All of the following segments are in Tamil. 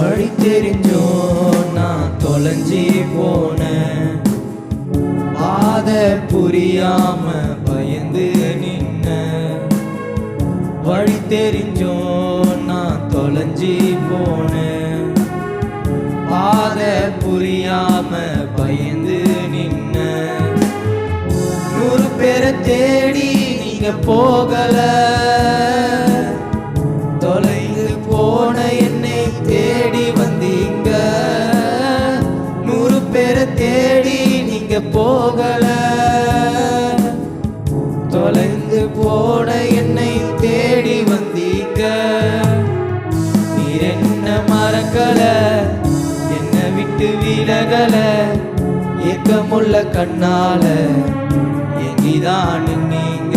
வழி தெரிஞ்சோ நான் தொலைஞ்சி போனேன். பாத புரியாம பயந்து நின்ன வழி தெரிஞ்சோ நான் தொலைஞ்சி போனேன். பாத புரியாம பயந்து நின்ன நூறு பேரை தேடி நீங்க போகலை. போகல. தொலைந்து போன என்னை தேடி வந்தீங்க. நீர் என்ன மறக்கல என்ன விட்டு விலகல. ஏக்கமுள்ள கண்ணால எங்கிதான் நீங்க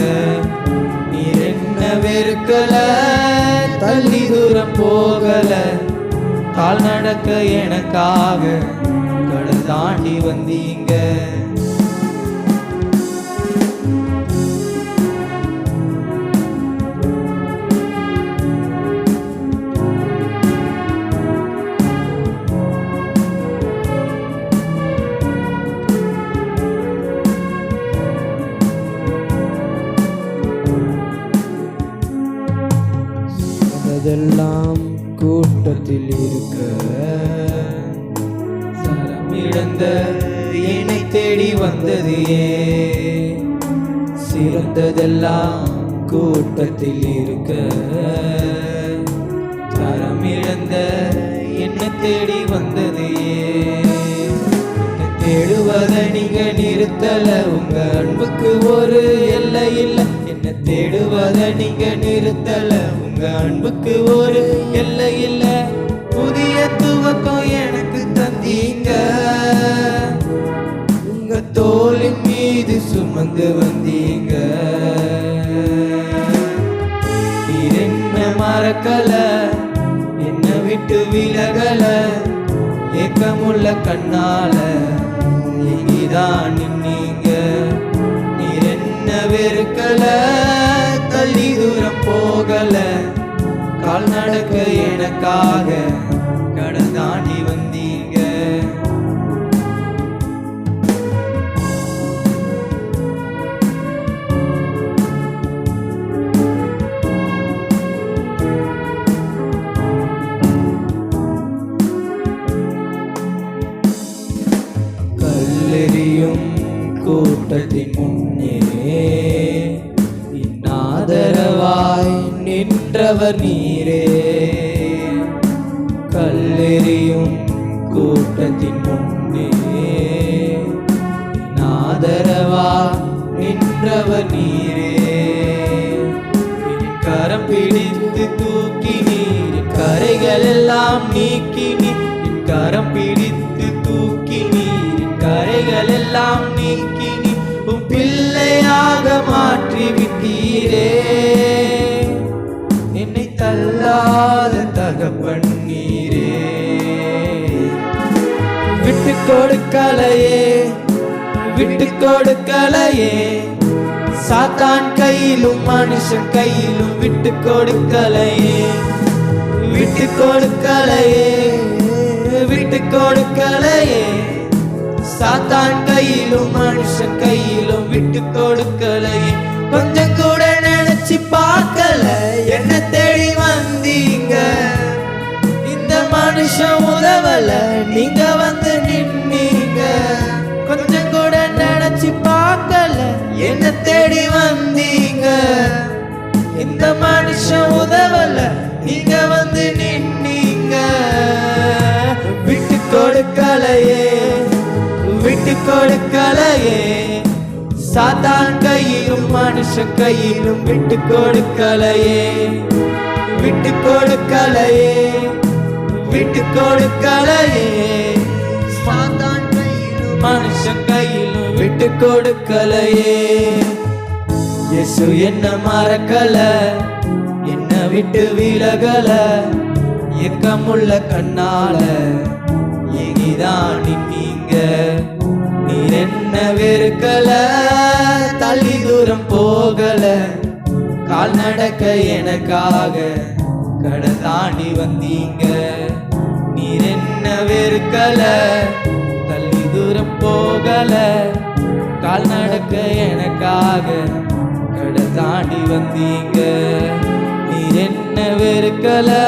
நீர் என்ன வெறுக்கல தள்ளி தூரம் போகல. கால் நடக்க எனக்காக தாண்டி வந்தீங்க. அதெல்லாம் கூட்டத்தில் இருக்க இழந்த என்னை தேடி வந்தது ஏன் சிறந்ததெல்லாம் கூட்டத்தில் இருக்க. தரம் இழந்த என்ன தேடி வந்தது ஏன் தேடுவத நீங்க நிறுத்தல. உங்க அன்புக்கு ஒரு எல்லை இல்லை. என்ன தேடுவத நீங்க நிறுத்தல. உங்க அன்புக்கு ஒரு எல்லை இல்லை. மறக்கல என்ன விட்டு விலகல ஏக்கமுள்ள கண்ணால. இனிதான் நின்னீங்க நீர் என்ன வெறுக்கல தள்ளி தூரம் போகல கால் நடக்க எனக்காக. நின்றவர் நீரே. கல்லெறியும் கூட்டத்தின் முன்னே. நாதரவா நின்றவர் நீரே. கரம் பிடித்து தூக்கி நீர் கரைகள் எல்லாம் நீக்கி நீர். கரம் பிடித்து தூக்கி நீர் கரைகள் எல்லாம் நீக்கி கொடுக்கலையே விட்டு கொடுக்கலையே. சாத்தான் கையிலும் மனுஷன் கையிலும் விட்டு கொடுக்கலையே. விட்டு கொடுக்கலையே விட்டு கொடுக்கலையே. சாத்தான் கையிலும் மனுஷன் கையிலும் விட்டு கொடுக்கலையே. கொஞ்சம் கூட நினைச்சு பார்க்கல என்ன தேடி வந்தீங்க. இந்த மனுஷன் உதவல நீங்க வந்து இந்த மனுஷன் உதவல? நீங்க வந்து நின்னீங்க. விட்டு கொடுக்கலையே விட்டு கொடுக்கலையே சாத்தான் கையிலும் மனுஷன் கையிலும் விட்டு கொடுக்கலையே விட்டு கொடுக்கலையே விட்டு கொடுக்கலையே சாத்தான் கையிலும் மனுஷன் கையிலும் விட்டு கொடுக்கலையே இயேசு என்ன மறக்கல என்ன விட்டு விலகல இயக்கமுள்ள கண்ணால. இனிதான் நீங்க நீர் என்ன வெறுக்கல தள்ளி தூரம் போகல. கால் நடக்க எனக்காக கடை தாண்டி வந்தீங்க. நீர் என்ன வெறுக்கல தள்ளி தூரம் போகல. கால் நடக்க எனக்காக கடல் வந்தீங்க. நீ என்ன வெறுக்கலை?